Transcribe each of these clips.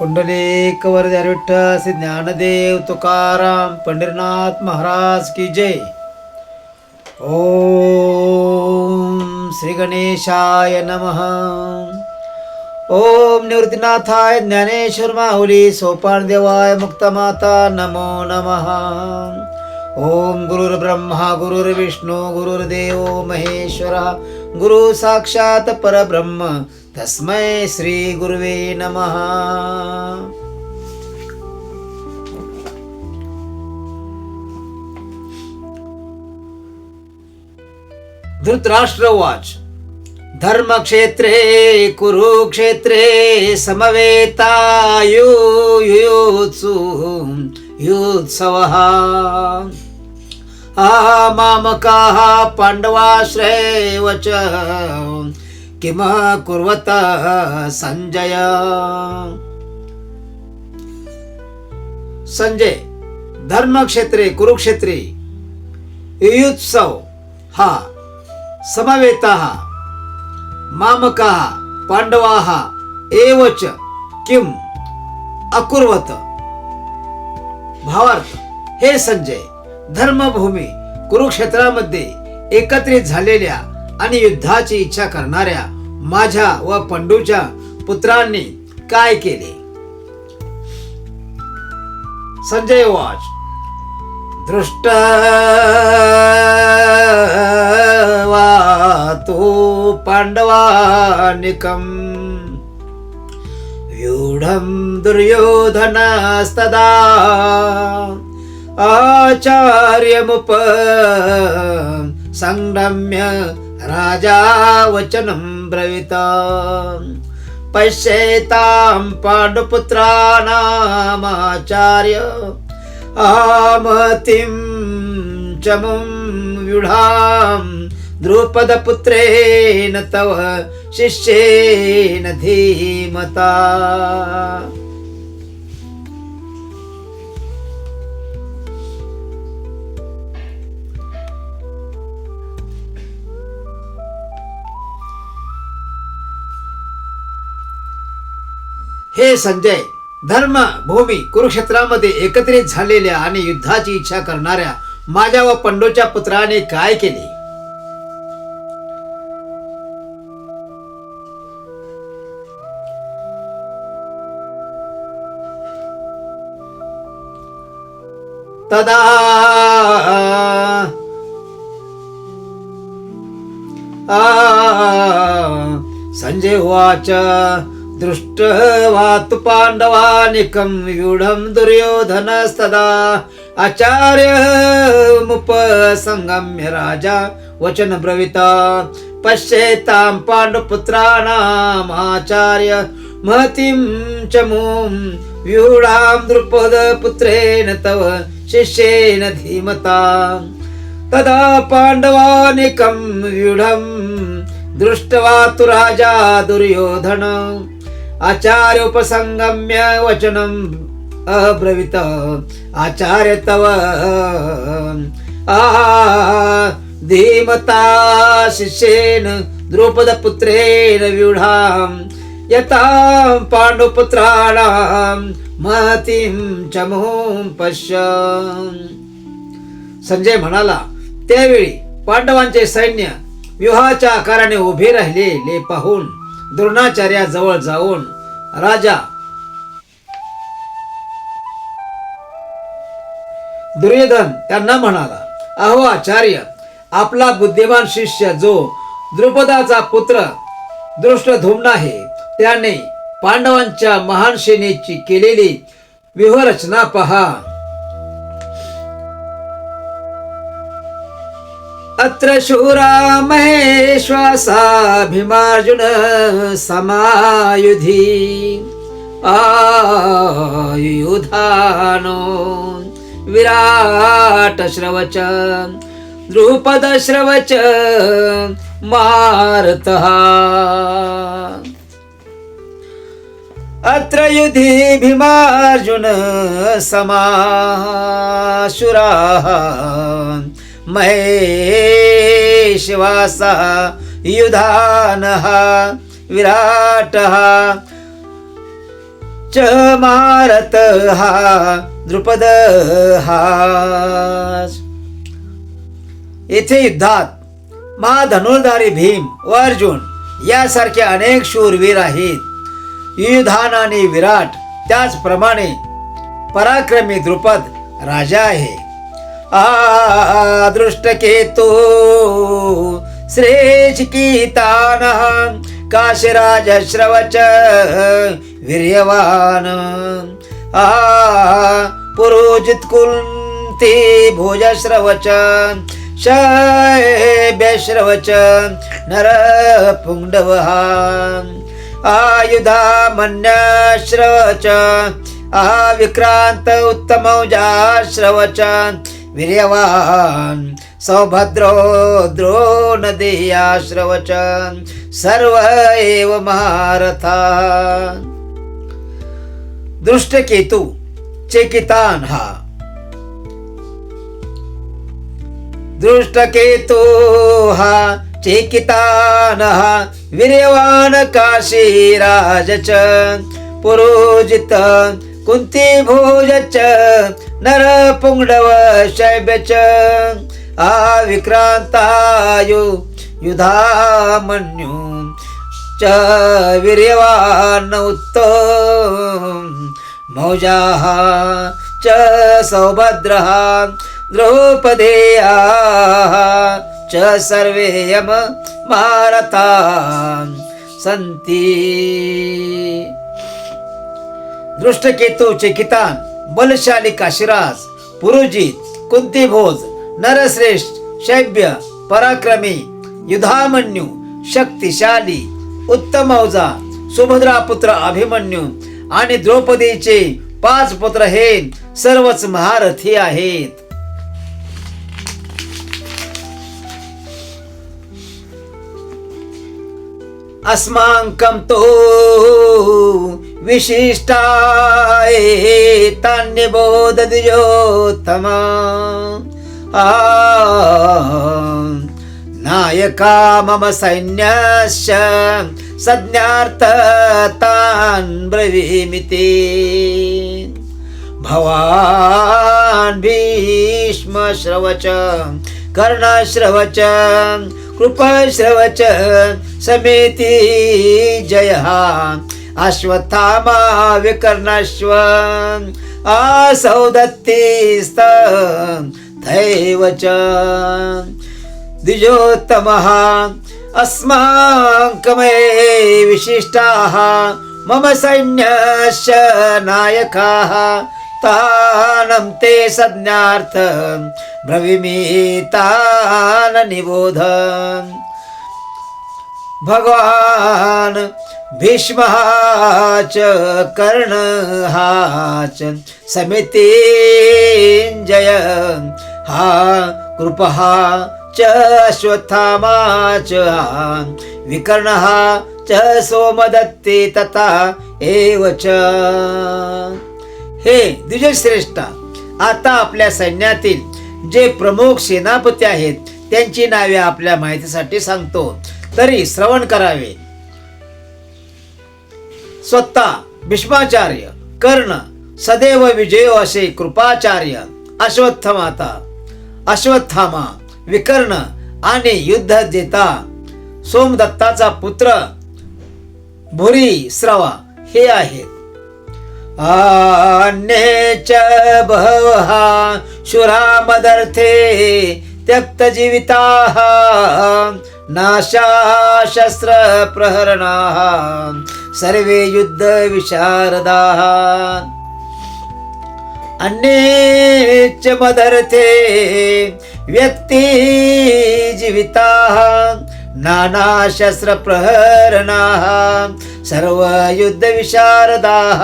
पुंडलिक वरदार विठ्ठल श्री ज्ञानदेव तुकाराम पंढरीनाथ महाराज की जय. ओम श्री गणेशाय नमः. ओम निवृत्तीनाथाय ज्ञानेश्वर माहुली सोपान देवाय मुक्तमाता नमो नमः. ओम गुरुर्ब्रह्मा गुरुर्विष्णू गुरुर्देव महेश्वरा गुरु साक्षात परब्रह्म तस्मै श्री गुरुवे नमः. धृतराष्ट्रवाच धर्मक्षेत्रे कुरुक्षेत्रे समवेतायुयुत्सु युत्सवः मामकाः पाण्डवाश्रयव च किम कुर्वतः संजय। संजय धर्मक्षेत्रे कुरुक्षेत्रे युयुत्सव हा समवेता मामका पांडवा एवच किम अकुर्वत। भावार्थ हे संजय धर्मभूमी कुरुक्षेत्रामध्ये एकत्रित झालेल्या आणि युद्धाची इच्छा करणाऱ्या माझ्या व पंडूच्या पुत्रांनी काय केले? संजय वाच दृष्ट तू पांडवानिकम् व्यूढं दुर्योधनास्तदा आचार्यमुप संगम्य राजा वचनं ब्रवीत। पश्येतां पाण्डुपुत्राणामाचार्य आमतिं चमुं व्युढां व्यूढां द्रुपदपुत्रेण तव शिष्येन धीमता। हे संजय धर्म भूमी कुरुक्षेत्रामध्ये एकत्रित झालेल्या आणि युद्धाची इच्छा करणाऱ्या माझ्या व पंडोच्या पुत्राने काय केले? तदा आ संजय उवाच दृष्ट्वा तु पाण्डवानिकं व्यूढं दुर्योधनस्तदा। आचार्यमुपसंगम्य राजा वचन ब्रवीता। पश्येतां पाण्डुपुत्राणामाचार्य महतीं च मूं व्यूढां द्रुपदपुत्रेण तव शिष्येन धीमता। तदा पाण्डवानिकं व्यूढं दृष्ट्वा तु राजा दुर्योधन। आचार्योपसंगम्य वचनम् अब्रवीत। आचार्य तव धीमता शिष्येन द्रुपदपुत्रेण व्यूढां यतां पाण्डुपुत्राणां महतीं च मुं पश्य। संजय म्हणाला त्यावेळी पांडवांचे सैन्य व्यूहाच्या आकाराने उभे राहिलेले पाहून द्रोणाचार्याजवळ जाऊन राजा दुर्योधन त्यांना म्हणाला अहो आचार्य आपला बुद्धिमान शिष्य जो द्रुपदाचा पुत्र दृष्टधुम्न आहे त्याने पांडवांच्या महान सेनेची केलेली व्यूहरचना पहा. अत्र शूरा महेश्वासा समायुधि। समायुधी आयुधानो विराटश्रवच द्रुपदश्रवच मारतः। अत्र युधि भीमार्जुन समाशुराः। महेशवासः युधानः विराटः च मारतः द्रुपदः। द्रुपद हा येथे युद्धात महाधनुर्धारी भीम व अर्जुन यासारखे अनेक शूरवीर आहेत. युधान आणि विराट त्याचप्रमाणे पराक्रमी द्रुपद राजा आहे. आदृष्टकेतो दृष्टकेतू श्रेचिकितान वीर्यवान् वीर्यवान आ पुरोजित कुंती भोज श्रवच शैब्यश्रवच नर पुंडवहा आयुधा मन्यश्रवच आविक्रांत उत्तमौजाश्रवच वीर्यवान सौभद्रो द्रोणदेयाश्रवच सर्व एव महारथा। दृष्टकेतू चेकितान हा। दृष्टकेतु हा चेकितान हा वीर्यवान काशीराज च पुरोजित कुंती भोज च नर पुंगडव शैब्यच. च आविक्रांतायु युधामन्यु च वीर्यवान उत्तम. मौजाः च सौभद्रः द्रौपदेयाः च सर्वे यम मारता. सन्ति। दृष्टकेतू चेकितान बलशाली काशीराज पुरुजित कुंतीभोज नरश्रेष्ठ शैब्य पराक्रमी युधामन्यू शक्तिशाली उत्तम औजा सुभद्रा पुत्र अभिमन्यू आणि द्रौपदीचे पाच पुत्र हे सर्वच महारथी आहेत. अस्माकं तो विशिष्टाय तान्यबोधद्विजोत्तमा आ नायका मम सैन्यस्य संज्ञार्थतान् ब्रवीमिति। भवान् भीष्मश्रवच कर्णश्रवच कृपश्रवच समेति जयः। अश्वत्थामा विकर्णश्व आसौ दत्तीस्त दैव च द्विजोत्तमः अस्माकमे विशिष्टाः मम सैन्यश्च नायकाः। तानं ते संज्ञार्थ ब्रविमीतान निबोध भगवान् भीष्महाच कर्ण कर्णः च जय हा कृपहा च अश्वत्थामा च विकर्णः च सोमदत्ते तथा एव च। हे द्विजश्रेष्ठा आता आपल्या सैन्यातील जे प्रमुख सेनापती आहेत त्यांची नावे आपल्या माहितीसाठी सांगतो. तरी श्रवण करावे. स्वतः भीष्माचार्य कर्ण सदैव विजयो असे कृपाचार्य अश्वत्थमाता अश्वत्थामा विकर्ण आणि युद्ध जेता सोमदत्ताचा पुत्र भुरी श्रवा हे आहेत. अन्ये च बहवः शुरामदर्थे त्यक्तजीविताः नाशाः शस्त्रप्रहरणाः सर्वे युद्धविशारदाः। अन्ये च मदर्थे व्यक्ती जीविताः नानाशस्त्रप्रहरणाः सर्वयुद्धविशारदाः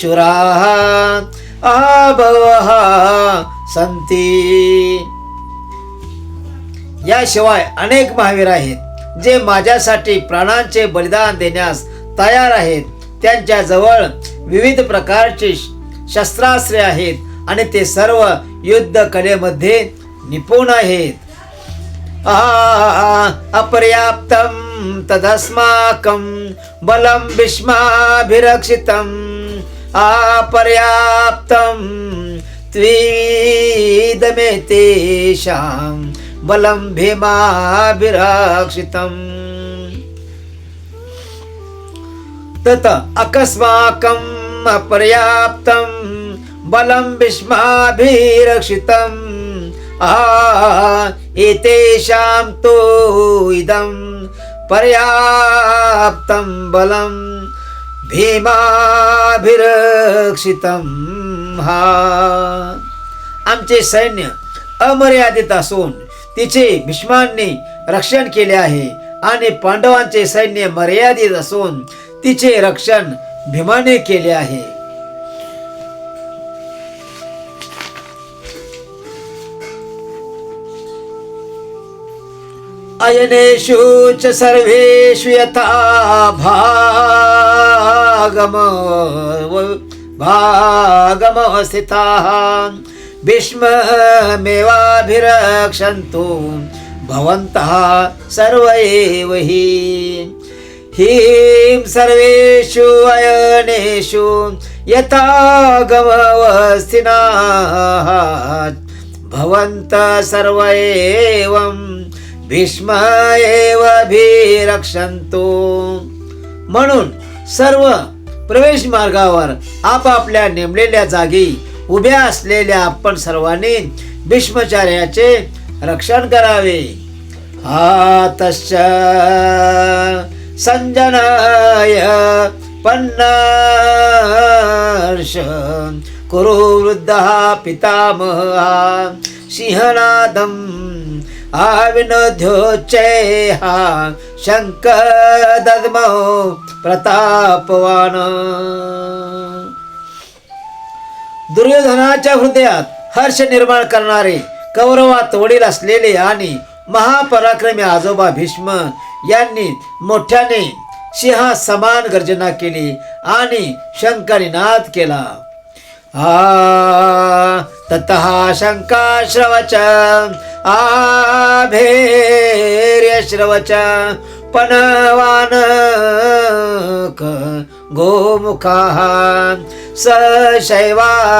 शुराः आबवः सन्ति। याशिवाय अनेक महावीर आहेत जे माझ्यासाठी प्राणांचे बलिदान देण्यास तयार आहेत. त्यांच्याजवळ विविध प्रकारचे शस्त्रास्त्रे आहेत आणि ते सर्व युद्ध कलेमध्ये निपुण आहेत. आ अपर्याप्तं तदस्माकं बलं भीष्माभिरक्षितं अपर्याप्तं त्विदमे तेषां बलं भीमाभिरक्षितम् तत अकस्माकम् अपर्याप्तं बलं भीष्माभिरक्षितम्। आ एतेषां तु इदं पर्याप्तं बलं भीमाभिरक्षितं हा। आमचे सैन्य अमर्यादित असून तिचे भीष्मांनी रक्षण केले आहे आणि पांडवांचे सैन्य मर्यादित असून तिचे रक्षण भीमाने केले आहे. अयनेषु च सर्वेषु यथा भागम भागमवस्थिताः भीष्ममेवाभिरक्षन्तु भवन्तः सर्व एव हि हीं सर्वेषु अयनेषु यथा गमवस्थिनाः भवन्तः सर्व एवं भीष्म एव भीरक्षन्तु म्हणून सर्व प्रवेश मार्गावर आपापल्या नेमलेल्या जागी उभ्या असलेल्या आपण सर्वांनी भीष्मचार्याचे रक्षण करावे. हातश्च संजनाय पन्नर्ष कुरु वृद्धः पितामहः सिंहनादम् आविनोद्योच्चैहा शङ्क प्रतापवान् प्रतापवान। दुर्योधनाच्या हृदयात हर्ष निर्माण करणारे कौरवात वडील असलेले आणि महापराक्रमी आजोबा भीष्म यांनी मोठ्याने सिंहा समान गर्जना केली आणि शंकरीनाद केला. आ ततः शङ्काश्रवच आभेर्यश्रवच पनवानक गोमुखा सशैवाभ्यहन्यता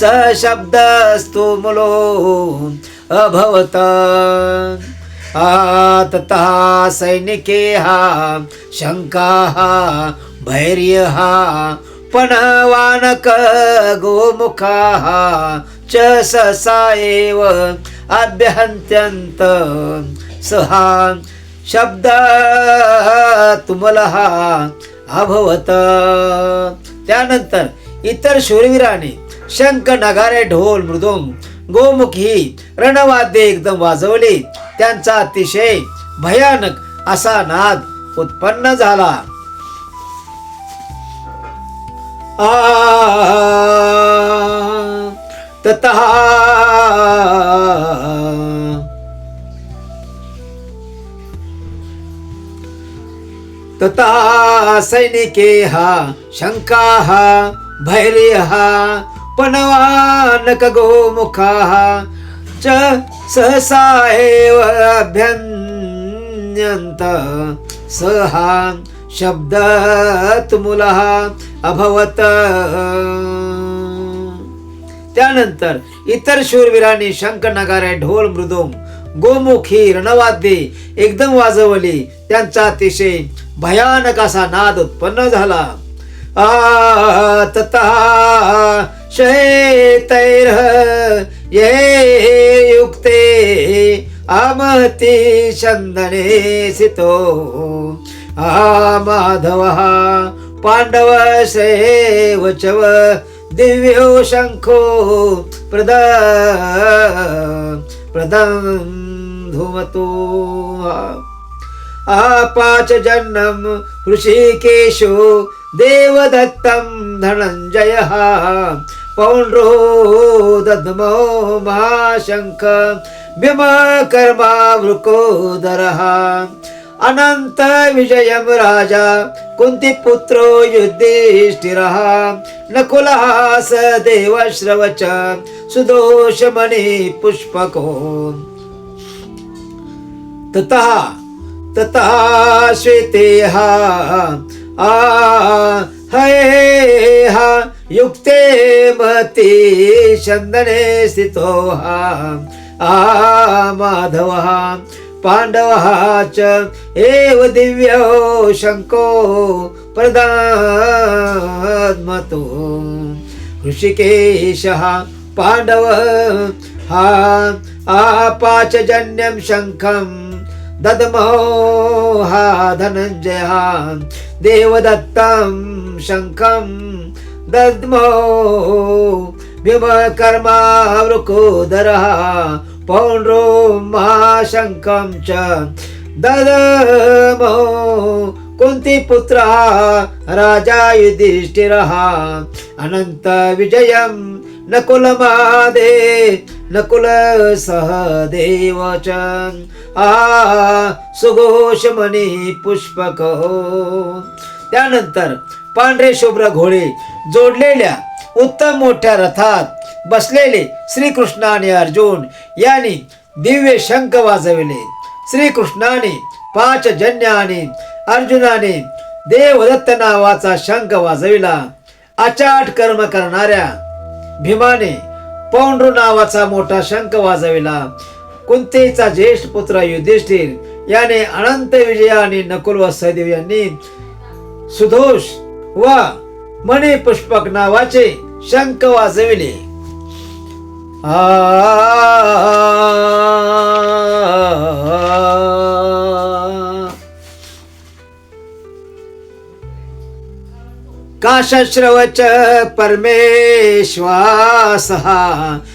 सशब्दस्तु मुलो अभवत आ ततः हा शङ्काः भैर्यः पणवानक गोमुखाः च ससा एव अभ्यन्त्यन्त सहा शब्द तुमलः अभवत. त्यानंतर इतर शूरवीराने शंख नगारे ढोल मृदुंग गोमुखी रणवाद्य रणवाद्ये एकदम वाजवली. त्यांचा अतिशय भयानक असा नाद उत्पन्न झाला. आ ततः तथा सैनिकेः शङ्काः भैर्यः पणवानकगोमुखाः च सहसा एव अभ्यन्यन्त। सहा शब्दतुमुलः अभवत। त्यानंतर इतर शूरवीरांनी शंख नगारे ढोल मृदुंग गोमुखी रणवाद्ये एकदम वाजवली. त्यांचा अतिशय भयानक असा नाद उत्पन्न झाला. आ ततः ये युक्ते आमती चंदने सितो. आ माधवः पांडव सेवचव दिव्यो शंखो प्रद प्रदम धुमतो आपाच जन्म ऋषिकेशो देवदत्तं धनञ्जयः। पौण्ड्रो दद्मो महाशङ्ख विमकर्मा वृकोदरः अनन्तविजयं राजा कुन्तिपुत्रो युधिष्ठिरः। नकुलः स देवश्रवच सुदोषमणि पुष्पको ततः ततः हा आ हये हा युक्ते मती चंदने स्थितो हा आ माधव पांडव च एव दिव्यो शंको प्रदात्मतो। ऋषिकेशः पांडव हा आपाचजन्यं शङ्खम् दद्मो धनञ्जया देवदत्तं शङ्खं दद्मो भीमकर्मा वृकोदरः पौण्ड्रो महाशङ्खं च ददमो। कुन्तीपुत्रः राजा युधिष्ठिरः नकुल महादे नकुल सहदेवच आ सुघोष सुघोषमणी पुष्पक हो. त्यानंतर पांढरे शुभ्र घोडे जोडलेल्या उत्तम मोठ्या रथात बसलेले श्रीकृष्ण आणि अर्जुन यांनी दिव्य शंख वाजविले. श्रीकृष्णाने पाच जन्य आणि अर्जुनाने देवदत्त नावाचा शंख वाजविला. अचाट कर्म करणाऱ्या भीमाने पौंड्रू नावाचा मोठा शंख वाजविला कुंतीचा ज्येष्ठ पुत्र युधिष्ठिर याने अनंत विजय आणि नकुल व सहदेव यांनी सुधोष व मणी पुष्पक नावाचे शंख वाजविले आ काशश्रवच परमेश्वासः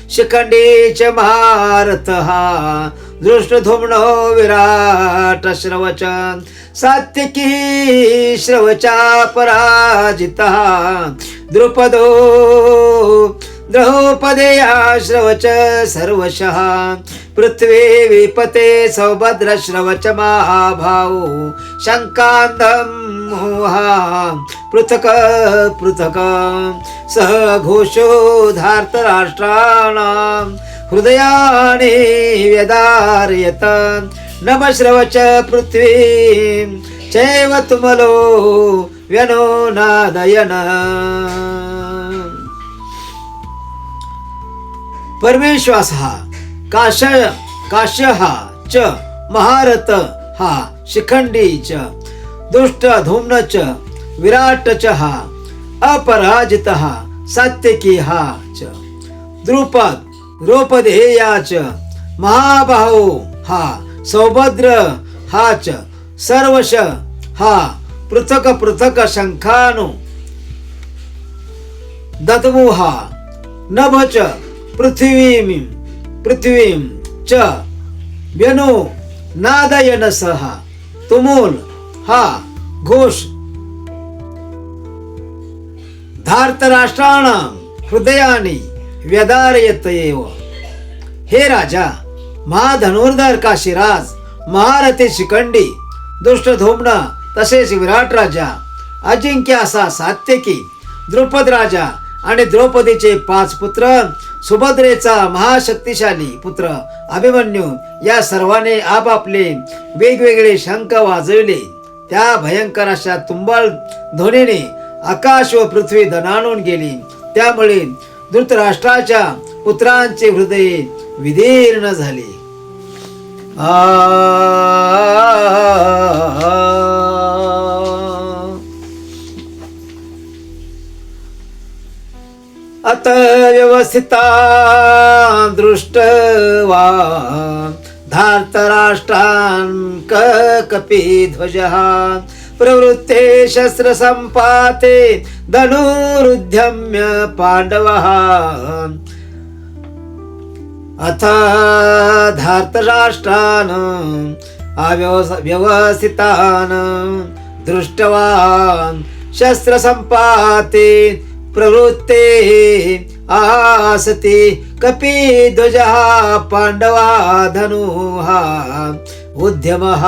शिखण्डी च महारथः दृष्टधुम्नो हो विराट श्रवच सात्विकी श्रवचा पराजितः. द्रुपदो द्रौपदेया श्रवच सर्वशः. पृथ्वी विपते सौभद्रश्रवच महाभाऊ शङ्कान्दं मोहा पृथक पृथक। सह घोषो धार्तराष्ट्राणां हृदयाने व्यदारयत। नमश्रवच पृथ्वी। चैव तुमलो व्यनो नादयन। परमेश्वास हा काश काश्य हा च महारथ हा शिखंडी च। दुष्ट धूम्न च च हा अपराजित हा सात्यकी हा च द्रुपद द्रौपदेया च महाबाहो हा सौभद्र हा च सर्वश हा पृथक पृथक शंखानु दत्मुहा नभ च पृथ्वीं पृथ्वीं च व्यनु नादयन सहा तुमूल हा घोष. धार्तराष्ट्राणां हृदयाने व्यदारयत एव. हे राजा महाधनुर्धर काशीराज महारथी शिखंडी दुष्ट धोमणा तसेच विराट राजा अजिंक्य असा सात्यकी द्रुपद राजा आणि द्रौपदीचे पाच पुत्र सुभद्रेचा महाशक्तिशाली पुत्र अभिमन्यू या सर्वांनी आपापले वेगवेगळे शंख वाजविले. त्या भयंकर अशा तुंबाळ ध्वनीने आकाश व पृथ्वी दणाणून गेली त्यामुळे धृतराष्ट्राच्या पुत्रांचे हृदय विदीर्ण झाले अत व्यवस्थिता दृष्टवा धार्तराष्ट्रान् कपी ध्वजः प्रवृत्ते शस्त्रसम्पाते धनुरुद्यम्य पाण्डवः। अथ धार्तराष्ट्रान् अव्यवस व्यवस्थितान् दृष्टवान्। शस्त्रसम्पाते प्रवृत्ते ध्वजा कपिध्वजः पाण्डवा धनुः उद्यमः।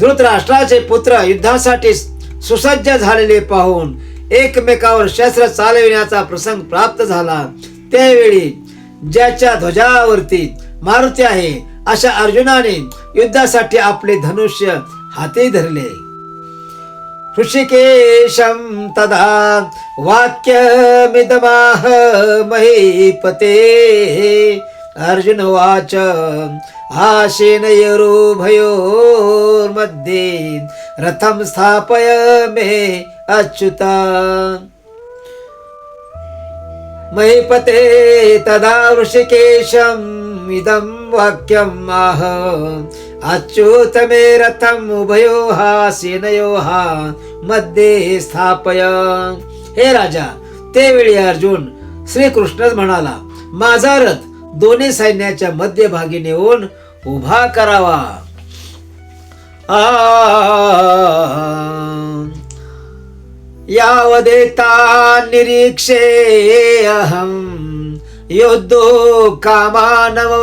धृतराष्ट्राचे पुत्र युद्धासाठी सुसज्ज झालेले पाहून एकमेकावर शस्त्र चालविण्याचा प्रसंग प्राप्त झाला। त्यावेळी ज्याच्या ध्वजावरती मारुती आहे अशा अर्जुनाने युद्धासाठी आपले धनुष्य हाती धरले। ऋषिकेशं तदा वाक्यमिदमाह महीपते। अर्जुन उवाच आशेनयरुभयोर्मध्ये रथं स्थापय मे अच्युता। महीपते तदा ऋषिकेशम् इदं वाक्यम् आह। अच्युत उभयो हा उभयोः सेनयोः मध्ये स्थापय. हे राजा त्यावेळी अर्जुन श्रीकृष्णच म्हणाला माझा रथ दोन्ही सैन्याच्या मध्यभागी नेऊन उभा करावा. यावदेता निरीक्षे अहं योद्धो कामानव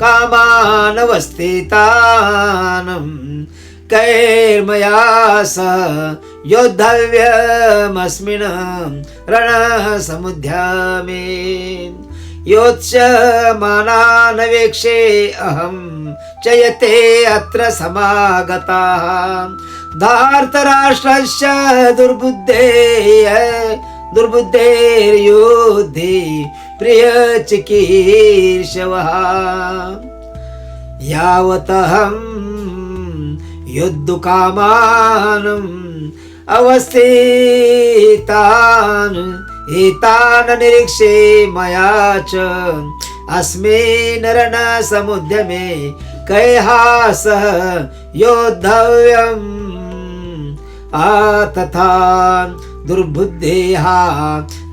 कामानवस्थितानं कैर्मया स योद्धव्यमस्मिन् रणसमुद्यामे। योत्स्यमानानवेक्षे अहं च यते अत्र समागताः। धार्तराष्ट्रस्य दुर्बुद्धेय दुर्बुद्धेर्योद्धि प्रियचिकीर्षवः यावतहं युद्धकामानम् अवस्थितान् एतान् निरीक्षे मया च अस्मिन् रणसमुद्यमे कैहासः योद्धव्यम्। आ तथा दुर्बुद्धेः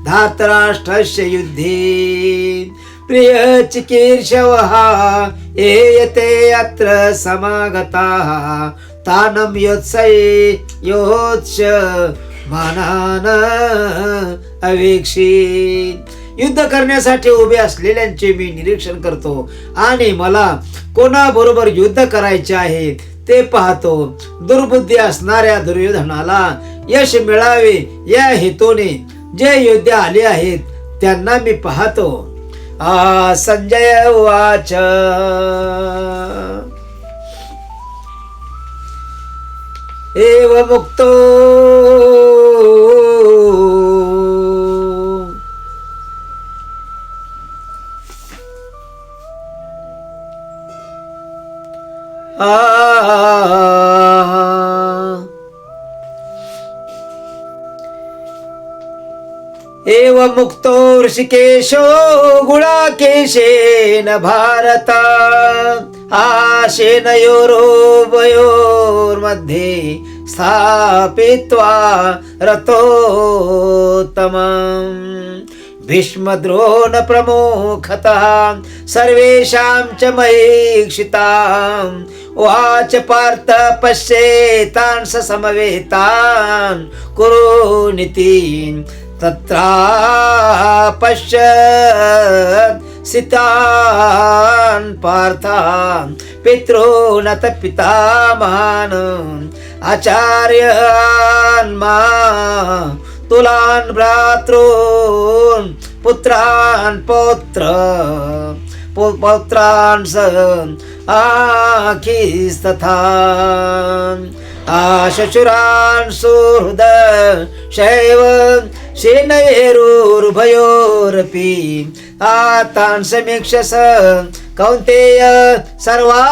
धातराष्ट्रस्य युद्धे प्रियचिकीर्षवः एयते अत्र समागताः तानं योत्सये योत्स मानान अवेक्षी युद्ध करण्यासाठी उभे असलेल्यांचे मी निरीक्षण करतो. आणि मला कोणाबरोबर युद्ध करायचे आहे ते पाहतो. दुर्बुद्धी असणाऱ्या दुर्योधनाला यश मिळावे या हेतूने जे योद्धे आले आहेत त्यांना मी पाहतो. आ संजय वाच. एव मुक्तो मुक्तो ऋषिकेशो गुणाकेशेन भारत आशेनयोरोभयोर्मध्ये स्थापित्वा रथोत्तमम् भीष्मद्रोणप्रमुखतः सर्वेषां च महीक्षिताम् उवाच पार्थ पश्येतान् स समवेतान् कुरुनिति तत्रा पश्य सितान् पार्थान् पितॄनत पितामहान् आचार्यान् मा तुलान् भ्रातॄन् पुत्रान् पौत्र पौत्रान् स आखिस्तथा आशशुरान् सुहृद शैव सेनयेरुर्भयोरपि आतान् समीक्ष स कौन्तेय सर्वा